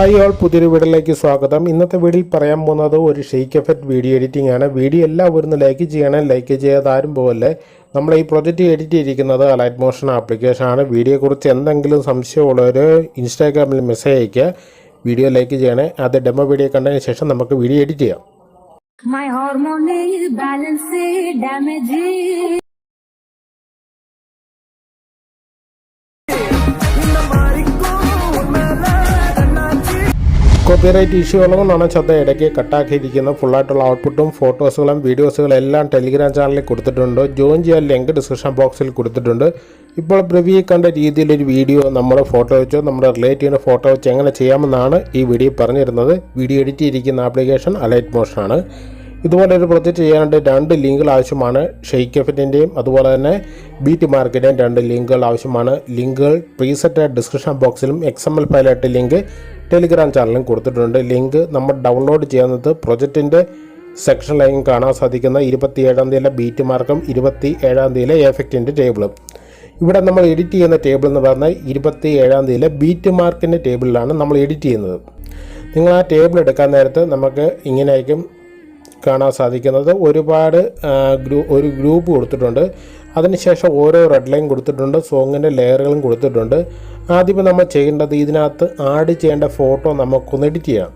Hi all പുതിയൊരു വീഡിയോയിലേക്ക് സ്വാഗതം. ഇന്നത്തെ വീഡിയോയിൽ പറയാൻ പോകുന്നത് ഒരു ഷെയ്ക്ക് എഫക്റ്റ് വീഡിയോ എഡിറ്റിംഗ് ആണ്. വീഡിയോ എല്ലാവരും ഒന്ന് ലൈക്ക് ചെയ്യണം. ലൈക്ക് ചെയ്യാതെ ആരും പോകല്ലേ നമ്മൾ ഈ പ്രൊജക്റ്റ് എഡിറ്റ് ചെയ്തിരിക്കുന്നത് അലൈറ്റ് മോഷൻ ആപ്ലിക്കേഷൻ ആണ്. വീഡിയോയെക്കുറിച്ച് എന്തെങ്കിലും സംശയമുള്ളവർ ഇൻസ്റ്റാഗ്രാമിൽ മെസ്സേജ് അയക്കുക വീഡിയോ ലൈക്ക് ചെയ്യണേ. അത് ഡെമോ വീഡിയോ കണ്ടതിന് ശേഷം നമുക്ക് വീഡിയോ എഡിറ്റ് ചെയ്യാം. കോപ്പിറൈറ്റ് ഇഷ്യൂ ഉള്ളതുകൊണ്ടാണ് ശ്രദ്ധ ഇടയ്ക്ക് കട്ടാക്കിയിരിക്കുന്ന ഫുള്ളായിട്ടുള്ള ഔട്ട്പുട്ടും ഫോട്ടോസുകളും വീഡിയോസുകളും എല്ലാം ടെലിഗ്രാം ചാനലിൽ കൊടുത്തിട്ടുണ്ട്. ജോയിൻ ചെയ്യാൻ ലിങ്ക് ഡിസ്ക്രിപ്ഷൻ ബോക്സിൽ കൊടുത്തിട്ടുണ്ട്. ഇപ്പോൾ പ്രിവ്യൂ കണ്ട രീതിയിലൊരു വീഡിയോ നമ്മുടെ ഫോട്ടോ വെച്ചോ നമ്മുടെ റിലേറ്റ് ഫോട്ടോ വെച്ച് എങ്ങനെ ചെയ്യാമെന്നാണ് ഈ വീഡിയോ പറഞ്ഞിരുന്നത്. വീഡിയോ എഡിറ്റ് ചെയ്തിരിക്കുന്ന ആപ്ലിക്കേഷൻ അലൈറ്റ് മോഷനാണ് ഇതുപോലെ ഒരു പ്രൊജക്റ്റ് ചെയ്യാനായിട്ട് രണ്ട് ലിങ്കുകൾ ആവശ്യമാണ്. ഷെയ്ക്ക് എഫിന്റെയും അതുപോലെ തന്നെ ബീറ്റ് മാർക്കിന്റെയും രണ്ട് ലിങ്കുകൾ ആവശ്യമാണ്. ലിങ്കുകൾ പ്രീസെറ്റ് ഡിസ്ക്രിപ്ഷൻ ബോക്സിലും എക്സ് എം എൽ ഫയലായിട്ട് ലിങ്ക് ടെലിഗ്രാം ചാനലും കൊടുത്തിട്ടുണ്ട്. ലിങ്ക് നമ്മൾ ഡൗൺലോഡ് ചെയ്യുന്നത് പ്രൊജക്റ്റിന്റെ സെക്ഷനിലായും കാണാൻ സാധിക്കുന്ന ഇരുപത്തി ഏഴാം തീയതിയിലെ ബീറ്റ് മാർക്കും ഇരുപത്തി ഏഴാം തീയതിയിലെ എഫക്റ്റിന്റെ ടേബിളും ഇവിടെ നമ്മൾ എഡിറ്റ് ചെയ്യുന്ന ടേബിൾ എന്ന് പറഞ്ഞാൽ ഇരുപത്തി ഏഴാം തീയതിയിലെ ബീറ്റ് മാർക്കിന്റെ ടേബിളിലാണ് നമ്മൾ എഡിറ്റ് ചെയ്യുന്നത്. നിങ്ങൾ ആ ടേബിൾ എടുക്കാൻ നേരത്ത് നമുക്ക് ഇങ്ങനെയായിരിക്കും കാണാൻ സാധിക്കുന്നത്. ഒരുപാട് ഗ്രൂ ഒരു ഗ്രൂപ്പ് കൊടുത്തിട്ടുണ്ട്. അതിനുശേഷം ഓരോ റെഡ് ലൈൻ കൊടുത്തിട്ടുണ്ട്. സോങ്ങിന്റെ ലെയറുകളും കൊടുത്തിട്ടുണ്ട്. ആദ്യം നമ്മൾ ചെയ്യേണ്ടത് ഇതിനകത്ത് ആഡ് ചെയ്യേണ്ട ഫോട്ടോ നമുക്കൊന്ന് എഡിറ്റ് ചെയ്യാം.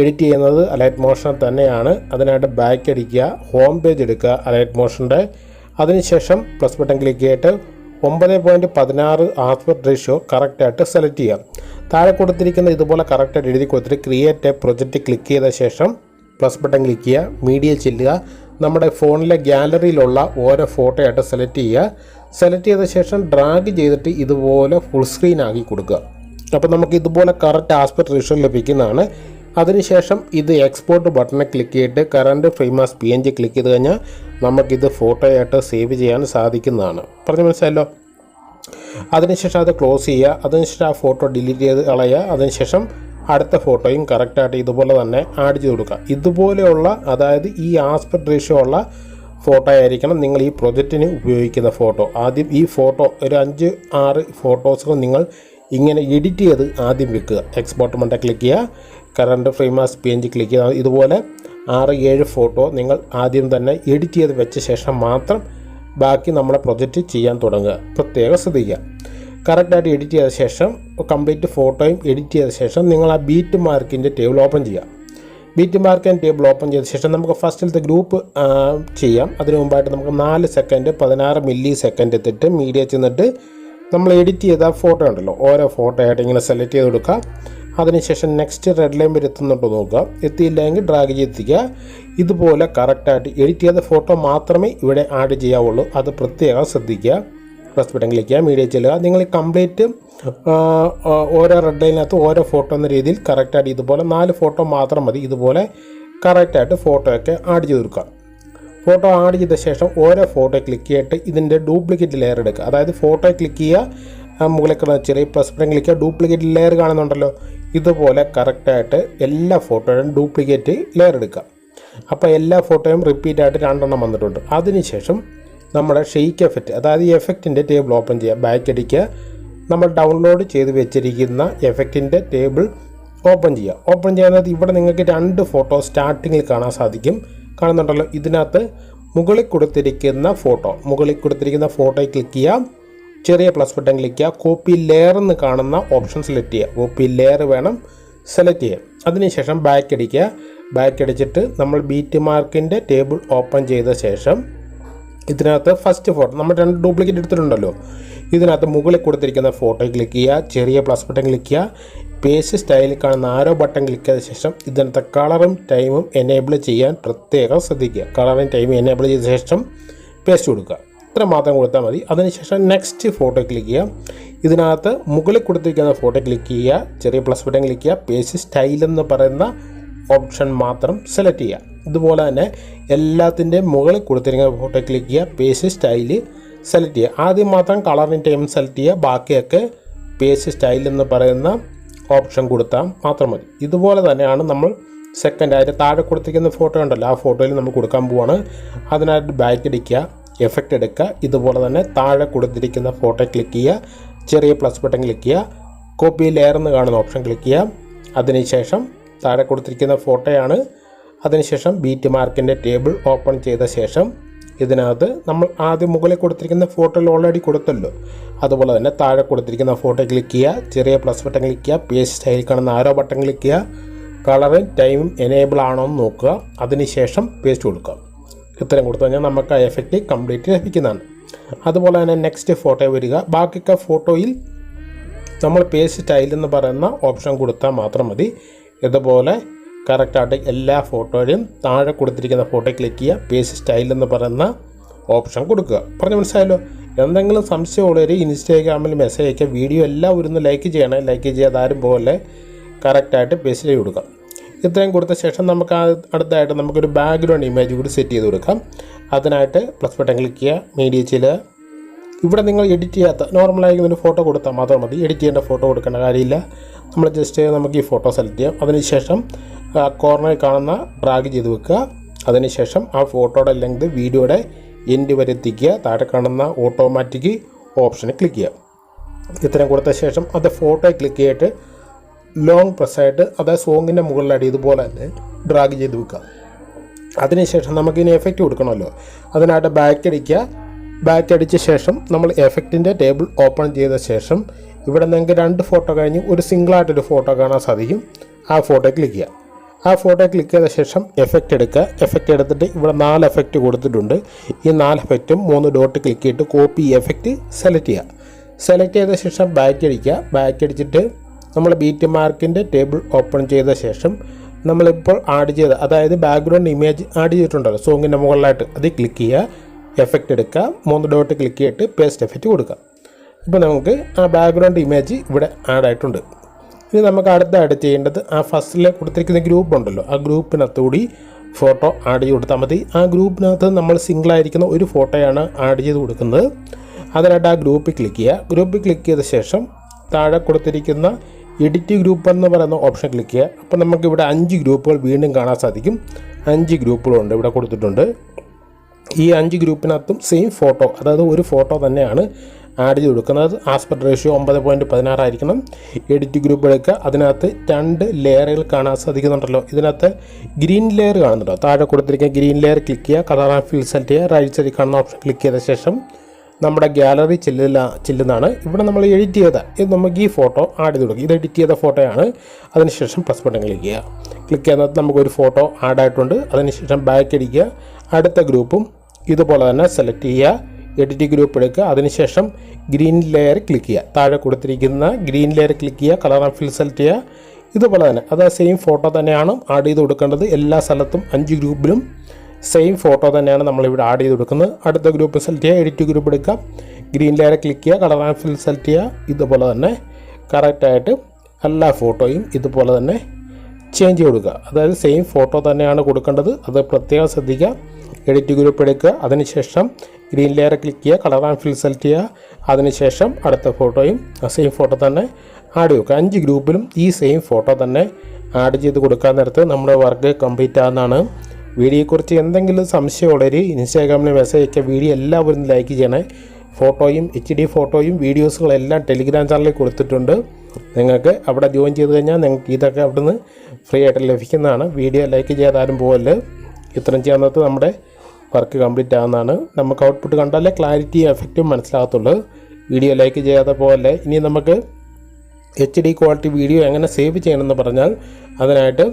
എഡിറ്റ് ചെയ്യുന്നത് അലൈറ്റ് മോഷൻ തന്നെയാണ്. അതിനായിട്ട് ബാക്ക് അടിക്കുക ഹോം പേജ് എടുക്കുക അലൈറ്റ് മോഷന്റെ അതിനുശേഷം പ്ലസ് ബട്ടൺ ക്ലിക്ക് ചെയ്തിട്ട് ഒമ്പത് പോയിന്റ് പതിനാറ് ആസ്പെക്ട് റേഷ്യോ കറക്റ്റായിട്ട് സെലക്ട് ചെയ്യാം. താഴെ കൊടുത്തിരിക്കുന്ന ഇതുപോലെ കറക്റ്റായിട്ട് എഴുതി കൊടുത്തിട്ട് ക്രിയേറ്റ് എ പ്രൊജക്റ്റ് ക്ലിക്ക് ചെയ്ത ശേഷം പ്ലസ് ബട്ടൺ ക്ലിക്ക് ചെയ്യുക മീഡിയ ചെല്ലുക. നമ്മുടെ ഫോണിലെ ഗ്യാലറിയിലുള്ള ഓരോ ഫോട്ടോ ആയിട്ട് സെലക്ട് ചെയ്യുക. സെലക്ട് ചെയ്ത ശേഷം ഡ്രാഗ് ചെയ്തിട്ട് ഇതുപോലെ ഫുൾ സ്ക്രീൻ ആക്കി കൊടുക്കുക. അപ്പോൾ നമുക്ക് ഇതുപോലെ കറക്റ്റ് ആസ്പെക്ട് റേഷ്യോ ലഭിക്കുന്നതാണ്. അതിനുശേഷം ഇത് എക്സ്പോർട്ട് ബട്ടണെ ക്ലിക്ക് ചെയ്തിട്ട് current frames P N G click ചെയ്ത് കഴിഞ്ഞാൽ നമുക്കിത് ഫോട്ടോയായിട്ട് സേവ് ചെയ്യാൻ സാധിക്കുന്നതാണ്. പറഞ്ഞു മനസ്സിലല്ലോ അതിനുശേഷം അത് ക്ലോസ് ചെയ്യുക. അതിനുശേഷം ആ ഫോട്ടോ ഡിലീറ്റ് ചെയ്ത് കളയുക. അതിനുശേഷം അടുത്ത ഫോട്ടോയും കറക്റ്റായിട്ട് ഇതുപോലെ തന്നെ ആഡ് ചെയ്ത് കൊടുക്കുക. ഇതുപോലെയുള്ള അതായത് ഈ ആസ്പെക്ട് റേഷ്യോ ഉള്ള ഫോട്ടോ ആയിരിക്കണം നിങ്ങൾ ഈ പ്രൊജക്റ്റിന് ഉപയോഗിക്കുന്ന ഫോട്ടോ. ആദ്യം ഈ ഫോട്ടോ ഒരു അഞ്ച് ആറ് ഫോട്ടോസുകൾ നിങ്ങൾ ഇങ്ങനെ എഡിറ്റ് ചെയ്ത് ആദ്യം വെക്കുക. എക്സ്പോർട്ട് മണ്ട ക്ലിക്ക് ചെയ്യുക. Current frames P N G click ചെയ്യുക. ഇതുപോലെ ആറ് ഏഴ് ഫോട്ടോ നിങ്ങൾ ആദ്യം തന്നെ എഡിറ്റ് ചെയ്ത് വെച്ച ശേഷം മാത്രം ബാക്കി നമ്മളെ പ്രൊജക്റ്റ് ചെയ്യാൻ തുടങ്ങുക. പ്രത്യേകം ശ്രദ്ധിക്കുക. കറക്റ്റായിട്ട് എഡിറ്റ് ചെയ്ത ശേഷം കംപ്ലീറ്റ് ഫോട്ടോയും എഡിറ്റ് ചെയ്ത ശേഷം നിങ്ങൾ ആ ബീറ്റ് മാർക്കിന്റെ ടേബിൾ ഓപ്പൺ ചെയ്യുക. Beat mark and table open ചെയ്ത ശേഷം നമുക്ക് ഫസ്റ്റിലത്തെ ഗ്രൂപ്പ് ചെയ്യാം. അതിന് മുമ്പായിട്ട് നമുക്ക് നാല് സെക്കൻഡ് പതിനാറ് മില്ലി സെക്കൻഡ് എത്തിയിട്ട് മീഡിയ ചെന്നിട്ട് നമ്മൾ എഡിറ്റ് ചെയ്ത ഫോട്ടോ ഉണ്ടല്ലോ ഓരോ ഫോട്ടോ ആയിട്ട് ഇങ്ങനെ സെലക്ട് ചെയ്ത് കൊടുക്കുക. അതിനുശേഷം നെക്സ്റ്റ് റെഡ് ലൈൻ വരെ എത്തുന്നുണ്ടോ നോക്കുക. എത്തിയില്ലെങ്കിൽ ഡ്രാഗ് ചെയ്തെത്തിക്കുക. ഇതുപോലെ കറക്റ്റായിട്ട് എഡിറ്റ് ചെയ്ത ഫോട്ടോ മാത്രമേ ഇവിടെ ആഡ് ചെയ്യാവുള്ളൂ. അത് പ്രത്യേകം ശ്രദ്ധിക്കുക. പ്ലസ് ബട്ടൺ ക്ലിക്ക് ചെയ്യുക മീഡിയ ചെല്ലുക. നിങ്ങൾ കംപ്ലീറ്റ് ഓരോ റെഡ് ലൈനകത്ത് ഓരോ ഫോട്ടോ എന്ന രീതിയിൽ കറക്റ്റായിട്ട് ഇതുപോലെ നാല് ഫോട്ടോ മാത്രം മതി. ഇതുപോലെ കറക്റ്റായിട്ട് ഫോട്ടോയൊക്കെ ആഡ് ചെയ്ത് കൊടുക്കുക. ഫോട്ടോ ആഡ് ചെയ്ത ശേഷം ഓരോ ഫോട്ടോ ക്ലിക്ക് ചെയ്തിട്ട് ഇതിന്റെ ഡ്യൂപ്ലിക്കേറ്റ് ലെയർ എടുക്കുക. അതായത് ഫോട്ടോ ക്ലിക്ക് ചെയ്യുക മുകളിൽ കിടന്ന ചെറിയ പ്ലസ് ബട്ടൺ ക്ലിക്ക് ചെയ്യുക ഡ്യൂപ്ലിക്കേറ്റ് ലെയർ കാണുന്നുണ്ടല്ലോ. ഇതുപോലെ കറക്റ്റായിട്ട് എല്ലാ ഫോട്ടോയും ഡ്യൂപ്ലിക്കേറ്റ് ലെയർ എടുക്കുക. അപ്പോൾ എല്ലാ ഫോട്ടോയും റിപ്പീറ്റായിട്ട് രണ്ടെണ്ണം വന്നിട്ടുണ്ട്. അതിനുശേഷം നമ്മുടെ ഷെയ്ക്ക് എഫക്റ്റ് അതായത് ഈ എഫക്റ്റിന്റെ ടേബിൾ ഓപ്പൺ ചെയ്യുക. ബാക്ക് അടിക്കുക. നമ്മൾ ഡൗൺലോഡ് ചെയ്ത് വെച്ചിരിക്കുന്ന എഫക്റ്റിന്റെ ടേബിൾ ഓപ്പൺ ചെയ്യുക. ഓപ്പൺ ചെയ്യുന്നത് ഇവിടെ നിങ്ങൾക്ക് രണ്ട് ഫോട്ടോ സ്റ്റാർട്ടിങ്ങിൽ കാണാൻ സാധിക്കും. കാണുന്നുണ്ടല്ലോ ഇതിനകത്ത് മുകളിൽ കൊടുത്തിരിക്കുന്ന ഫോട്ടോ മുകളിൽ കൊടുത്തിരിക്കുന്ന ഫോട്ടോയിൽ ക്ലിക്ക് ചെയ്യാം ചെറിയ പ്ലസ് ബട്ടൺ ക്ലിക്ക് ചെയ്യുക. കോപ്പി ലെയർ എന്ന് കാണുന്ന ഓപ്ഷൻ സെലക്ട് ചെയ്യുക. കോപ്പി ലെയർ വേണം സെലക്ട് ചെയ്യാം അതിനുശേഷം ബാക്ക് അടിക്കുക. ബാക്ക് അടിച്ചിട്ട് നമ്മൾ ബീറ്റ് മാർക്കിന്റെ ടേബിൾ ഓപ്പൺ ചെയ്ത ശേഷം ഇതിനകത്ത് ഫസ്റ്റ് ഫോട്ടോ നമ്മൾ രണ്ട് ഡ്യൂപ്ലിക്കേറ്റ് എടുത്തിട്ടുണ്ടല്ലോ. ഇതിനകത്ത് മുകളിൽ കൊടുത്തിരിക്കുന്ന ഫോട്ടോ ക്ലിക്ക് ചെയ്യുക ചെറിയ പ്ലസ് ബട്ടൺ ക്ലിക്ക് ചെയ്യുക പേജ് സ്റ്റൈലിൽ കാണുന്ന ആരോ ബട്ടൺ ക്ലിക്ക് ചെയ്ത ശേഷം ഇതിനകത്ത് കളറും ടൈമും എനേബിൾ ചെയ്യാൻ പ്രത്യേകം ശ്രദ്ധിക്കുക. കളറും ടൈമും എനേബിൾ ചെയ്ത ശേഷം പേസ്റ്റ് കൊടുക്കുക. ഇത്ര മാത്രം കൊടുത്താൽ മതി. അതിനുശേഷം നെക്സ്റ്റ് ഫോട്ടോ ക്ലിക്ക് ചെയ്യുക. ഇതിനകത്ത് മുകളിൽ കൊടുത്തിരിക്കുന്ന ഫോട്ടോ ക്ലിക്ക് ചെയ്യുക ചെറിയ പ്ലസ് ബട്ടൺ ക്ലിക്ക് ചെയ്യുക പേജ് സ്റ്റൈൽ എന്ന് പറയുന്ന ഓപ്ഷൻ മാത്രം സെലക്ട് ചെയ്യുക. ഇതുപോലെ തന്നെ എല്ലാത്തിന്റെയും മുകളിൽ കൊടുത്തിരിക്കുന്ന ഫോട്ടോ ക്ലിക്ക് ചെയ്യുക പേസ്റ്റ് സ്റ്റൈൽ സെലക്ട് ചെയ്യുക. ആദ്യം മാത്രം കളറിന്റെ ടൈം സെലക്ട് ചെയ്യുക ബാക്കിയൊക്കെ പേസ്റ്റ് സ്റ്റൈൽ എന്ന് പറയുന്ന ഓപ്ഷൻ കൊടുത്താൽ മാത്രം മതി. ഇതുപോലെ തന്നെയാണ് നമ്മൾ സെക്കൻഡ് അതിന്റെ താഴെ കൊടുത്തിരിക്കുന്ന ഫോട്ടോ ഉണ്ടല്ലോ ആ ഫോട്ടോയിൽ നമ്മൾ കൊടുക്കാൻ പോവാണ്. അതിനായിട്ട് ബാക്ക് അടിക്കുക എഫക്റ്റ് എടുക്കുക. ഇതുപോലെ തന്നെ താഴെ കൊടുത്തിരിക്കുന്ന ഫോട്ടോ ക്ലിക്ക് ചെയ്യുക ചെറിയ പ്ലസ് ബട്ടൺ ക്ലിക്ക് ചെയ്യുക കോപ്പി ലെയർ എന്ന് കാണുന്ന ഓപ്ഷൻ ക്ലിക്ക് ചെയ്യുക. അതിനുശേഷം താഴെ കൊടുത്തിരിക്കുന്ന ഫോട്ടോയാണ്. അതിനുശേഷം ബീറ്റ് മാർക്കിന്റെ ടേബിൾ ഓപ്പൺ ചെയ്ത ശേഷം ഇതിനകത്ത് നമ്മൾ ആദ്യം മുകളിൽ കൊടുത്തിരിക്കുന്ന ഫോട്ടോയിൽ ഓൾറെഡി കൊടുത്തല്ലോ. അതുപോലെ തന്നെ താഴെ കൊടുത്തിരിക്കുന്ന ഫോട്ടോ ക്ലിക്ക് ചെയ്യുക ചെറിയ പ്ലസ് ബട്ടൺ ക്ലിക്ക് ചെയ്യുക പേജ് സ്റ്റൈൽ കാണുന്ന ആരോ ബട്ടൺ ക്ലിക്ക് ചെയ്യുക കളറും ടൈമും എനേബിൾ ആണോ എന്ന് നോക്കുക അതിനുശേഷം പേസ്റ്റ് കൊടുക്കുക. ഇത്രയും കൊടുത്തു കഴിഞ്ഞാൽ നമുക്ക് ആ എഫക്റ്റ് കംപ്ലീറ്റ് ലഭിക്കുന്നതാണ്. അതുപോലെ തന്നെ നെക്സ്റ്റ് ഫോട്ടോ വരിക. ബാക്കിയൊക്കെ ഫോട്ടോയിൽ നമ്മൾ പേസ്റ്റ് സ്റ്റൈൽ എന്ന് പറയുന്ന ഓപ്ഷൻ കൊടുത്താൽ മാത്രം മതി. ഇതുപോലെ കറക്റ്റായിട്ട് എല്ലാ ഫോട്ടോയിലും താഴെ കൊടുത്തിരിക്കുന്ന ഫോട്ടോ ക്ലിക്ക് ചെയ്യുക പേജ് സ്റ്റൈൽ എന്ന് പറയുന്ന ഓപ്ഷൻ കൊടുക്കുക. പറഞ്ഞു മനസ്സിലായല്ലോ? എന്തെങ്കിലും സംശയമുള്ളവർ ഇൻസ്റ്റാഗ്രാമിൽ മെസ്സേജ് അയക്കുക വീഡിയോ എല്ലാം ഒരുന്ന് ലൈക്ക് ചെയ്യണേ ലൈക്ക് ചെയ്യാതാരും പോലെ കറക്റ്റായിട്ട് പേസ്റ്റ് ചെയ്ത് കൊടുക്കാം ഇത്രയും കൊടുത്ത ശേഷം നമുക്ക് അടുത്തായിട്ട് നമുക്കൊരു ബാക്ക്ഗ്രൗണ്ട് ഇമേജ് കൂടി സെറ്റ് ചെയ്ത് കൊടുക്കാം. അതിനായിട്ട് പ്ലസ് ബട്ടൺ ക്ലിക്ക് ചെയ്യുക മീഡിയച്ചിൽ ഇവിടെ നിങ്ങൾ എഡിറ്റ് ചെയ്യാത്ത നോർമലായി ഒരു ഫോട്ടോ കൊടുത്താൽ മാത്രം മതി. എഡിറ്റ് ചെയ്യേണ്ട ഫോട്ടോ കൊടുക്കേണ്ട കാര്യമില്ല. നമ്മൾ ജസ്റ്റ് നമുക്ക് ഈ ഫോട്ടോ സെലക്ട് ചെയ്യാം. അതിനുശേഷം കോർണറിൽ കാണുന്ന ഡ്രാഗ് ചെയ്ത് വെക്കുക. അതിനുശേഷം ആ ഫോട്ടോയുടെ ലെങ്ത് വീഡിയോയുടെ എൻഡ് വരെ എത്തിക്കുക. താഴെ കാണുന്ന ഓട്ടോമാറ്റിക് ഓപ്ഷന് ക്ലിക്ക് ചെയ്യുക. ഇത്രയും കൊടുത്ത ശേഷം അത് ഫോട്ടോയെ ക്ലിക്ക് ചെയ്തിട്ട് ലോങ് പ്രസ്സായിട്ട് അത് സോങ്ങിന്റെ മുകളിലായിട്ട് ഇതുപോലെ തന്നെ ഡ്രാഗ് ചെയ്ത് വെക്കുക. അതിനുശേഷം നമുക്ക് ഇനി എഫക്റ്റ് കൊടുക്കണമല്ലോ. അതിനായിട്ട് ബാക്ക് അടിക്കുക. ബാക്ക് അടിച്ച ശേഷം നമ്മൾ എഫക്റ്റിന്റെ ടേബിൾ ഓപ്പൺ ചെയ്ത ശേഷം ഇവിടെ നിങ്ങൾക്ക് രണ്ട് ഫോട്ടോ കഴിഞ്ഞ് ഒരു സിംഗിളായിട്ടൊരു ഫോട്ടോ കാണാൻ സാധിക്കും. ആ ഫോട്ടോ ക്ലിക്ക് ചെയ്യുക. ആ ഫോട്ടോ ക്ലിക്ക് ചെയ്ത ശേഷം എഫക്റ്റ് എടുക്കുക. എഫക്റ്റ് എടുത്തിട്ട് ഇവിടെ നാല് എഫക്റ്റ് കൊടുത്തിട്ടുണ്ട്. ഈ നാല് എഫക്റ്റും മൂന്ന് ഡോട്ട് ക്ലിക്ക് ചെയ്തിട്ട് കോപ്പി എഫക്റ്റ് സെലക്ട് ചെയ്യുക. സെലക്ട് ചെയ്ത ശേഷം ബാക്ക് അടിക്കുക. ബാക്ക് അടിച്ചിട്ട് നമ്മൾ ബീറ്റ് മാർക്കിന്റെ ടേബിൾ ഓപ്പൺ ചെയ്ത ശേഷം നമ്മളിപ്പോൾ ആഡ് ചെയ്ത അതായത് ബാക്ക്ഗ്രൗണ്ട് ഇമേജ് ആഡ് ചെയ്തിട്ടുണ്ടല്ലോ സോങ്ങിന്റെ മുകളിലായിട്ട്. അത് ക്ലിക്ക് ചെയ്യുക. എഫക്റ്റ് എടുക്കുക മൂന്ന് ഡോട്ട് ക്ലിക്ക് ചെയ്തിട്ട് പേസ്റ്റ് എഫക്റ്റ് കൊടുക്കുക ഇപ്പോൾ നമുക്ക് ആ ബാക്ക്ഗ്രൗണ്ട് ഇമേജ് ഇവിടെ ആഡ് ആയിട്ടുണ്ട്. ഇനി നമുക്ക് അടുത്തായിട്ട് ചെയ്യേണ്ടത് ആ ഫസ്റ്റിൽ കൊടുത്തിരിക്കുന്ന ഗ്രൂപ്പ് ഉണ്ടല്ലോ. ആ ഗ്രൂപ്പിനകത്തുകൂടി ഫോട്ടോ ആഡ് ചെയ്ത് കൊടുത്താൽ മതി. ആ ഗ്രൂപ്പിനകത്ത് നമ്മൾ സിംഗിളായിരിക്കുന്ന ഒരു ഫോട്ടോയാണ് ആഡ് ചെയ്ത് കൊടുക്കുന്നത്. അതിനായിട്ട് ആ ഗ്രൂപ്പിൽ ക്ലിക്ക് ചെയ്യുക. ഗ്രൂപ്പിൽ ക്ലിക്ക് ചെയ്ത ശേഷം താഴെ കൊടുത്തിരിക്കുന്ന എഡിറ്റ് ഗ്രൂപ്പ് എന്ന് പറയുന്ന ഓപ്ഷൻ ക്ലിക്ക് ചെയ്യുക. അപ്പോൾ നമുക്ക് ഇവിടെ അഞ്ച് ഗ്രൂപ്പുകൾ വീണ്ടും കാണാൻ സാധിക്കും. അഞ്ച് ഗ്രൂപ്പുകളുണ്ട് ഇവിടെ കൊടുത്തിട്ടുണ്ട്. ഈ അഞ്ച് ഗ്രൂപ്പിനകത്തും സെയിം ഫോട്ടോ അതായത് ഒരു ഫോട്ടോ തന്നെയാണ് ആഡ് ചെയ്ത് കൊടുക്കുന്നത്. ആസ്പെക്ട് റേഷ്യോ ഒമ്പത് പോയിന്റ് പതിനാറായിരിക്കണം എഡിറ്റ് ഗ്രൂപ്പ് എടുക്കുക. അതിനകത്ത് രണ്ട് ലെയറുകൾ കാണാൻ സാധിക്കുന്നുണ്ടല്ലോ. ഇതിനകത്ത് ഗ്രീൻ ലെയർ കാണുന്നുണ്ടോ? താഴെ കൊടുത്തിരിക്കുന്ന ഗ്രീൻ ലെയർ ക്ലിക്ക് ചെയ്യുക. കളർ ആൻഡ് ഫിൽ സെലക്ട് ചെയ്യുക. റൈറ്റ് സൈഡിൽ കാണുന്ന ഓപ്ഷൻ ക്ലിക്ക് ചെയ്ത ശേഷം നമ്മുടെ ഗാലറി ചെല്ലില്ല ചെല്ലുന്നതാണ്. ഇവിടെ നമ്മൾ എഡിറ്റ് ചെയ്ത ഇത് നമുക്ക് ഈ ഫോട്ടോ ആഡ് ചെയ്ത് കൊടുക്കുക ഇത് എഡിറ്റ് ചെയ്ത ഫോട്ടോയാണ് അതിനുശേഷം പ്ലസ് ബട്ടൺ ക്ലിക്ക് ചെയ്യുക. ക്ലിക്ക് ചെയ്യുന്നത് നമുക്കൊരു ഫോട്ടോ ആഡ് ആയിട്ടുണ്ട്. അതിനുശേഷം ബാക്ക് അടിക്കുക. അടുത്ത ഗ്രൂപ്പും ഇതുപോലെ തന്നെ സെലക്ട് ചെയ്യുക. എഡിറ്റ് ഗ്രൂപ്പ് എടുക്കുക. അതിനുശേഷം ഗ്രീൻ ലെയർ ക്ലിക്ക് ചെയ്യുക. താഴെ കൊടുത്തിരിക്കുന്ന ഗ്രീൻ ലെയർ ക്ലിക്ക് ചെയ്യുക. കളർ ആൻഡ് ഫിൽ സെലക്ട് ചെയ്യുക. ഇതുപോലെ തന്നെ. അത് സെയിം ഫോട്ടോ തന്നെയാണ് ആഡ് ചെയ്ത് കൊടുക്കേണ്ടത്. എല്ലാ സ്ഥലത്തും അഞ്ച് ഗ്രൂപ്പിലും സെയിം ഫോട്ടോ തന്നെയാണ് നമ്മളിവിടെ ആഡ് ചെയ്ത് കൊടുക്കുന്നത്. അടുത്ത ഗ്രൂപ്പ് സെലക്ട് ചെയ്യുക. എഡിറ്റ് ഗ്രൂപ്പ് എടുക്കുക. ഗ്രീൻ ലെയർ ക്ലിക്ക് ചെയ്യുക. കളർ ആൻഡ് ഫിൽ സെലക്ട് ചെയ്യുക. ഇതുപോലെ തന്നെ കറക്റ്റായിട്ട് എല്ലാ ഫോട്ടോയും ഇതുപോലെ തന്നെ ചേഞ്ച് കൊടുക്കുക. അതായത് സെയിം ഫോട്ടോ തന്നെയാണ് കൊടുക്കേണ്ടത്. അത് പ്രത്യേകം ശ്രദ്ധിക്കുക. എഡിറ്റ് ഗ്രൂപ്പ് എടുക്കുക. അതിനുശേഷം ഗ്രീൻ ലെയർ ക്ലിക്ക് ചെയ്യുക. കളർ ആൻഡ് ഫിൽ സെലക്ട് ചെയ്യുക. അതിനുശേഷം അടുത്ത ഫോട്ടോയും സെയിം ഫോട്ടോ തന്നെ ആഡ് ചെയ്യുക അഞ്ച് ഗ്രൂപ്പിലും ഈ സെയിം ഫോട്ടോ തന്നെ ആഡ് ചെയ്ത് കൊടുക്കാൻ നേരത്ത് നമ്മുടെ വർക്ക് കംപ്ലീറ്റ് ആകുന്നതാണ് വീഡിയോയെക്കുറിച്ച് എന്തെങ്കിലും സംശയം സംശയമുള്ളവർ ഇൻസ്റ്റാഗ്രാമിൽ മെസ്സേജ് അയക്കുക വീഡിയോ എല്ലാവരും ലൈക്ക് ചെയ്യണേ. ഫോട്ടോയും എച്ച് ഡി ഫോട്ടോയും വീഡിയോസുകളെല്ലാം ടെലിഗ്രാം ചാനലിൽ കൊടുത്തിട്ടുണ്ട്. നിങ്ങൾക്ക് അവിടെ ജോയിൻ ചെയ്ത് കഴിഞ്ഞാൽ നിങ്ങൾക്ക് ഇതൊക്കെ അവിടുന്ന് ഫ്രീ ആയിട്ട് ലഭിക്കുന്നതാണ്. വീഡിയോ ലൈക്ക് ചെയ്താലും പോകൽ ഇത്രയും ചെയ്യാവുന്നത് നമ്മുടെ വർക്ക് കംപ്ലീറ്റ് ആവുന്നതാണ് നമുക്ക് ഔട്ട്പുട്ട് കണ്ടാലേ ക്ലാരിറ്റി എഫക്റ്റും മനസ്സിലാകത്തുള്ളൂ. വീഡിയോ ലൈക്ക് ചെയ്യാതെ പോലെ ഇനി നമുക്ക് എച്ച് ഡി ക്വാളിറ്റി വീഡിയോ എങ്ങനെ സേവ് ചെയ്യണമെന്ന് പറഞ്ഞാൽ അതിനായിട്ട്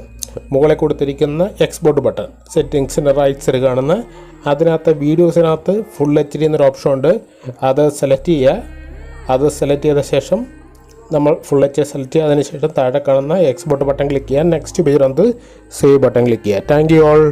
മുകളിൽ കൊടുത്തിരിക്കുന്ന എക്സ്പോർട്ട് ബട്ടൺ സെറ്റിങ്സിന്റെ റൈറ്റ് സൈഡ് കാണുന്ന അതിനകത്ത് വീഡിയോസിനകത്ത് ഫുൾ എച്ച് ഡി എന്നൊരു ഓപ്ഷൻ ഉണ്ട്. അത് സെലക്ട് ചെയ്യുക. അത് സെലക്ട് ചെയ്ത ശേഷം നമ്മൾ ഫുൾ എച്ച് സെലക്ട് ചെയ്യുക. അതിനുശേഷം താഴെ കാണുന്ന എക്സ്പോർട്ട് ബട്ടൺ ക്ലിക്ക് ചെയ്യുക. നെക്സ്റ്റ് വന്നത് സേവ് ബട്ടൺ ക്ലിക്ക് ചെയ്യുക. Thank you all